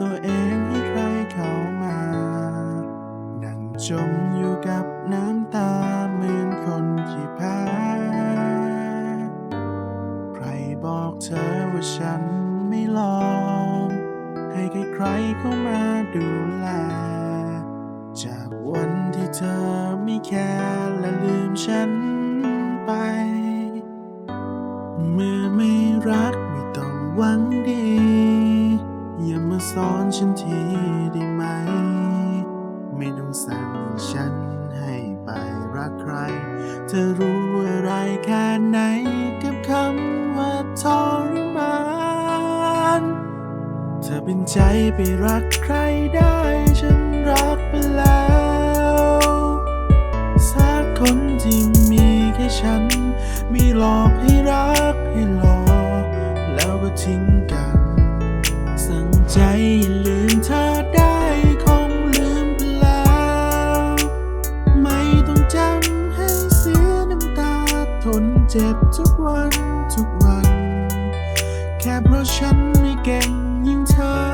ตัวเองให้ใครเข้ามานั่งจมอยู่กับน้ำตาเหมือนคนที่แพ้ ใครบอกเธอว่าฉันไม่ลอง ให้ใครๆเข้ามาดูแล จากวันที่เธอไม่แคร์และลืมฉันไป เมื่อไม่รักไม่ต้องหวังดี อย่ามาสอนฉันทีได้ไหม ไม่ต้องสั่งฉันให้ไปรักใคร เธอรู้อะไรแค่ไหนกับคำว่าทรมาน เธอเป็นใจไปรักใครได้ฉันรักไปแล้วสักคนที่มีแค่ฉันมีหลอกให้รักให้หลอก ลืมเธอได้คงลืมไปแล้ว ไม่ต้องจำให้เสียน้ำตา ทนเจ็บทุกวันทุกวัน แค่เพราะฉันไม่เก่งยิ่งเธอ